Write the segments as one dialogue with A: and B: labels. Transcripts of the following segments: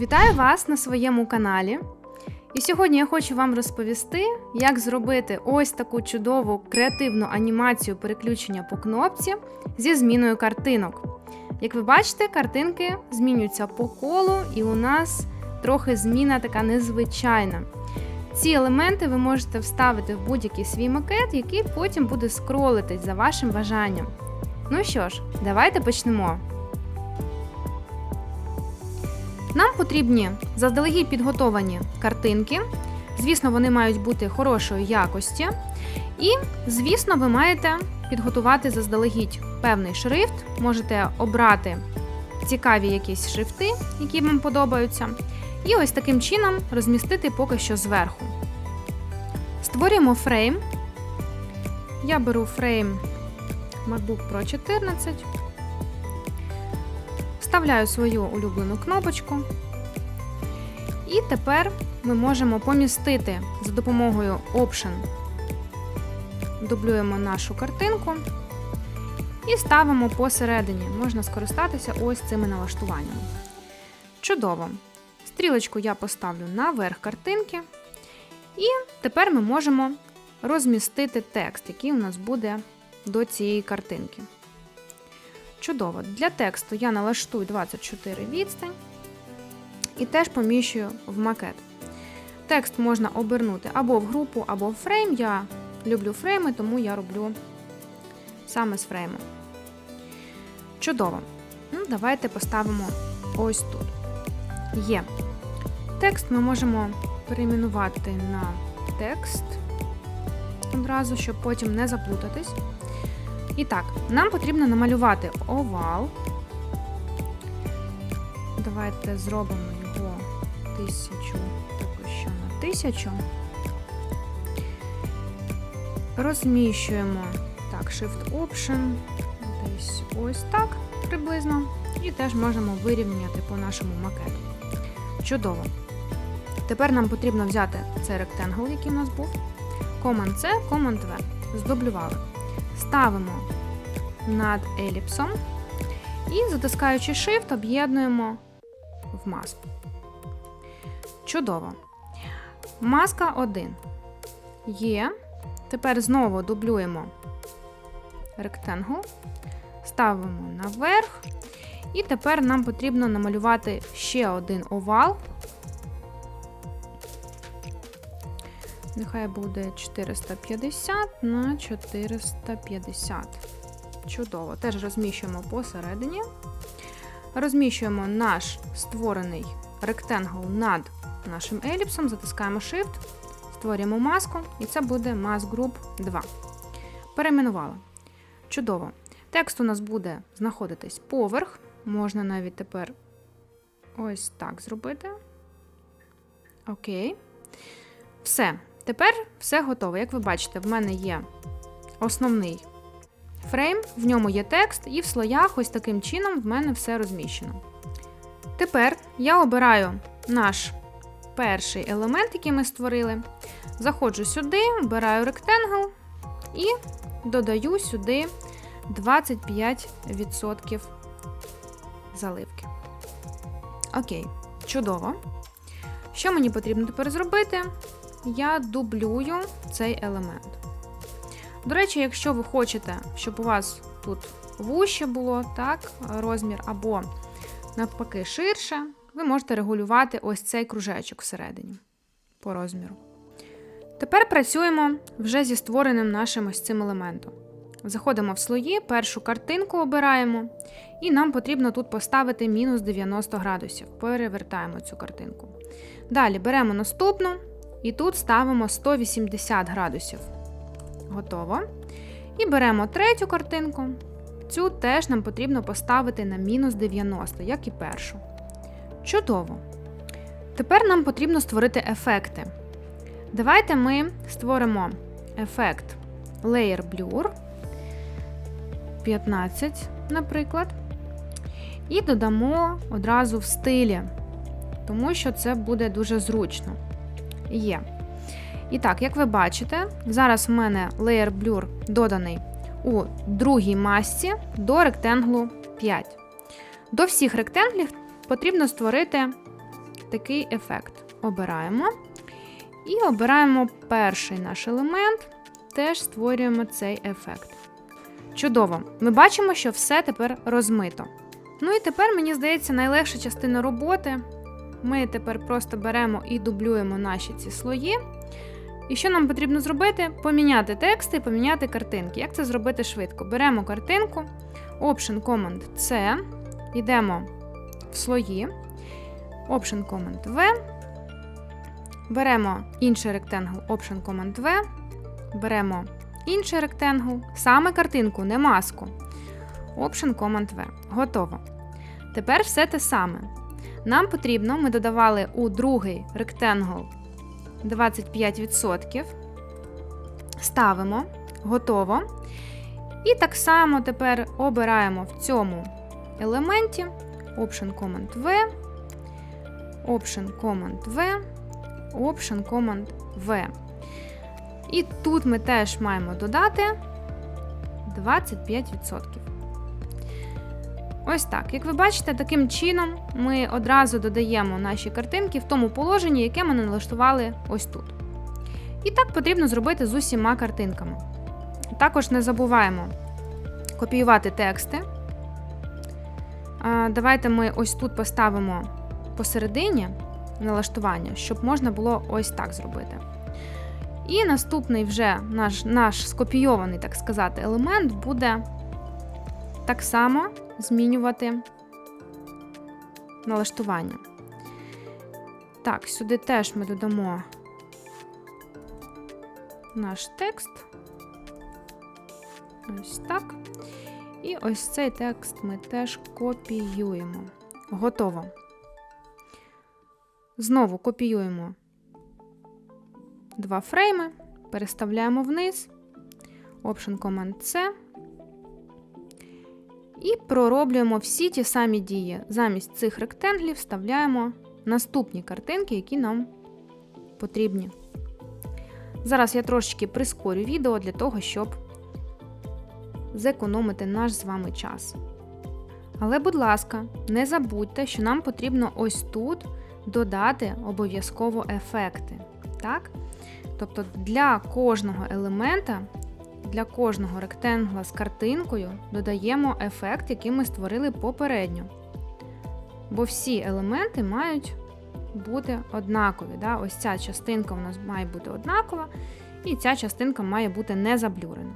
A: Вітаю вас на своєму каналі. І сьогодні я хочу вам розповісти, як зробити ось таку чудову креативну анімацію переключення по кнопці зі зміною картинок. Як ви бачите, картинки змінюються по колу, і у нас трохи зміна така незвичайна. Ці елементи ви можете вставити в будь-який свій макет, який потім буде скролитись за вашим бажанням. Ну що ж, давайте почнемо. Нам потрібні заздалегідь підготовані картинки. Звісно, вони мають бути хорошої якості. І, звісно, ви маєте підготувати заздалегідь певний шрифт. Можете обрати цікаві якісь шрифти, які вам подобаються. І ось таким чином розмістити поки що зверху. Створюємо фрейм. Я беру фрейм MacBook Pro 14. Вставляю свою улюблену кнопочку. І тепер ми можемо помістити за допомогою Option, дублюємо нашу картинку і ставимо посередині. Можна скористатися ось цими налаштуваннями. Чудово! Стрілочку я поставлю наверх картинки. І тепер ми можемо розмістити текст, який у нас буде до цієї картинки. Чудово. Для тексту я налаштую 24 відстань і теж поміщую в макет. Текст можна обернути або в групу, або в фрейм. Я люблю фрейми, тому я роблю саме з фрейму. Чудово. Ну, Давайте поставимо ось тут. Є. Текст ми можемо перейменувати на текст одразу, щоб потім не заплутатись. І так, нам потрібно намалювати овал. Давайте зробимо його тисячу, поки що на тисячу. Розміщуємо так, Shift Option, десь ось так приблизно. І теж можемо вирівняти по нашому макету. Чудово. Тепер нам потрібно взяти цей ректангл, який у нас був. Command-C, Command-V. Здублювали. Ставимо над еліпсом і, затискаючи Shift, об'єднуємо в маску. Чудово. Маска 1 є. Тепер знову дублюємо ректангл, ставимо наверх. І тепер нам потрібно намалювати ще один овал. Нехай буде 450 на 450. Чудово. Теж розміщуємо посередині. Розміщуємо наш створений ректангл над нашим еліпсом, затискаємо Shift, створюємо маску, і це буде Mask Group 2. Перейменували. Чудово. Текст у нас буде знаходитись поверх. Можна навіть тепер ось так зробити. Окей. Все. Тепер все готово. Як ви бачите, в мене є основний фрейм, в ньому є текст, і в слоях ось таким чином в мене все розміщено. Тепер я обираю наш перший елемент, який ми створили. Заходжу сюди, обираю ректангл і додаю сюди 25% заливки. Окей, чудово. Що мені потрібно тепер зробити? Я дублюю цей елемент. До речі, якщо ви хочете, щоб у вас тут вуще було, так, розмір, або навпаки ширше, ви можете регулювати ось цей кружечок всередині по розміру. Тепер працюємо вже зі створеним нашим ось цим елементом. Заходимо в слої, першу картинку обираємо, і нам потрібно тут поставити мінус 90 градусів. Перевертаємо цю картинку. Далі беремо наступну і тут ставимо 180 градусів. Готово. І беремо третю картинку. Цю теж нам потрібно поставити на мінус 90, як і першу. Чудово. Тепер нам потрібно створити ефекти. Давайте ми створимо ефект Layer Blur 15, наприклад. І додамо одразу в стилі, тому що це буде дуже зручно. Є. І так, як ви бачите, зараз в мене Layer Blur доданий у другій масці до ректанглу 5. До всіх ректанглів потрібно створити такий ефект. Обираємо. І обираємо перший наш елемент, теж створюємо цей ефект. Чудово! Ми бачимо, що все тепер розмито. Ну і тепер, мені здається, найлегша частина роботи. Ми тепер просто беремо і дублюємо наші ці слої. І що нам потрібно зробити? Поміняти тексти і поміняти картинки. Як це зробити швидко? Беремо картинку, Option Command C, йдемо в слої, Option Command V, беремо інший ректангл Option Command V, беремо інший ректангл, саме картинку, не маску. Option Command V. Готово. Тепер все те саме. Нам потрібно, ми додавали у другий ректангл 25%. Ставимо, готово. І так само тепер обираємо в цьому елементі Option Command V, Option Command V, Option Command V. І тут ми теж маємо додати 25%. Ось так. Як ви бачите, таким чином ми одразу додаємо наші картинки в тому положенні, яке ми налаштували ось тут. І так потрібно зробити з усіма картинками. Також не забуваємо копіювати тексти. Давайте ми ось тут поставимо посередині налаштування, щоб можна було ось так зробити. І наступний вже наш наш скопійований, так сказати, елемент буде так само змінювати налаштування. Так, сюди теж ми додамо наш текст. Ось так. І ось цей текст ми теж копіюємо. Готово. Знову копіюємо два фрейми, переставляємо вниз, Option Command C. І пророблюємо всі ті самі дії. Замість цих ректенглів вставляємо наступні картинки, які нам потрібні. Зараз я трошечки прискорю відео для того, щоб зекономити наш з вами час. Але, будь ласка, не забудьте, що нам потрібно ось тут додати обов'язково ефекти. Так? Тобто для кожного елемента для кожного ректангла з картинкою додаємо ефект, який ми створили попередньо. Бо всі елементи мають бути однакові. Да? Ось ця частинка у нас має бути однакова, і ця частинка має бути не заблюрена.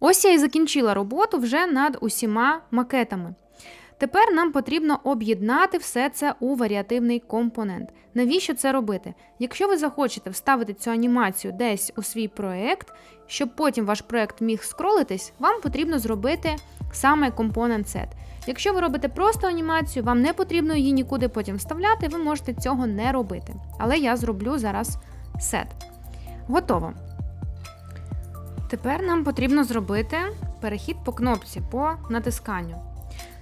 A: Ось я і закінчила роботу вже над усіма макетами. Тепер нам потрібно об'єднати все це у варіативний компонент. Навіщо це робити? Якщо ви захочете вставити цю анімацію десь у свій проєкт, щоб потім ваш проєкт міг скролитись, вам потрібно зробити саме компонент set. Якщо ви робите просто анімацію, вам не потрібно її нікуди потім вставляти, ви можете цього не робити. Але я зроблю зараз set. Готово. Тепер нам потрібно зробити перехід по кнопці по натисканню.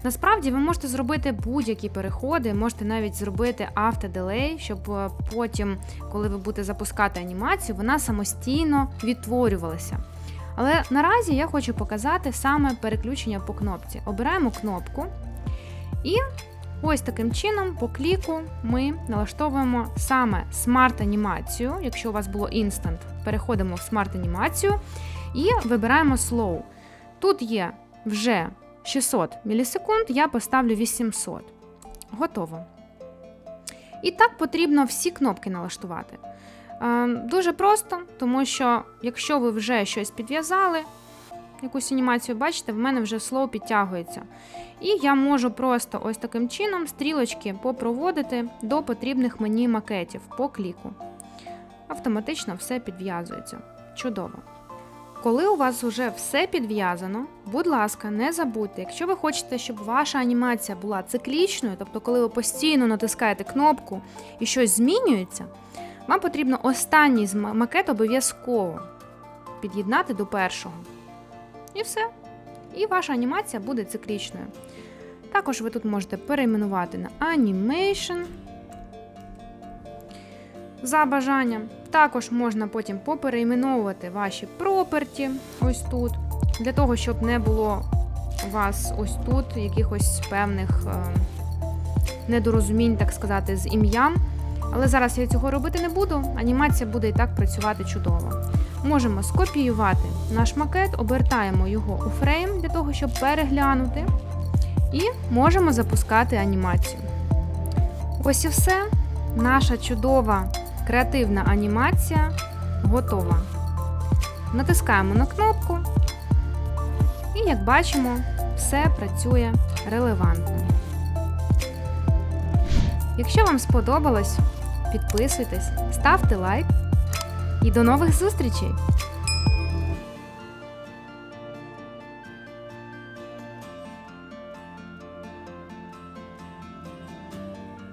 A: Насправді ви можете зробити будь-які переходи, можете навіть зробити автоделей, щоб е, потім, коли ви будете запускати анімацію, вона самостійно відтворювалася. Але наразі я хочу показати саме переключення по кнопці. Обираємо кнопку, і ось таким чином, по кліку, ми налаштовуємо саме смарт-анімацію. Якщо у вас було інстант, переходимо в смарт-анімацію. І вибираємо Slow. Тут є вже 600 мілісекунд, я поставлю 800. Готово. І так потрібно всі кнопки налаштувати. Е, Дуже просто, тому що якщо ви вже щось підв'язали, якусь анімацію, бачите, в мене вже слоу підтягується. І я можу просто ось таким чином стрілочки попроводити до потрібних мені макетів по кліку. Автоматично все підв'язується. Чудово. Коли у вас вже все підв'язано, будь ласка, не забудьте, якщо ви хочете, щоб ваша анімація була циклічною, тобто коли ви постійно натискаєте кнопку і щось змінюється, вам потрібно останній макет обов'язково під'єднати до першого. І все. І ваша анімація буде циклічною. Також ви тут можете перейменувати на Animation за бажанням. Також можна потім поперейменовувати ваші проперті ось тут, для того, щоб не було у вас ось тут якихось певних е, недорозумінь, так сказати, з ім'ям. Але зараз я цього робити не буду. Анімація буде і так працювати чудово. Можемо скопіювати наш макет, обертаємо його у фрейм для того, щоб переглянути, і можемо запускати анімацію. Ось і все. Наша чудова креативна анімація готова. Натискаємо на кнопку, і як бачимо, все працює релевантно. Якщо вам сподобалось, підписуйтесь, ставте лайк і до нових зустрічей!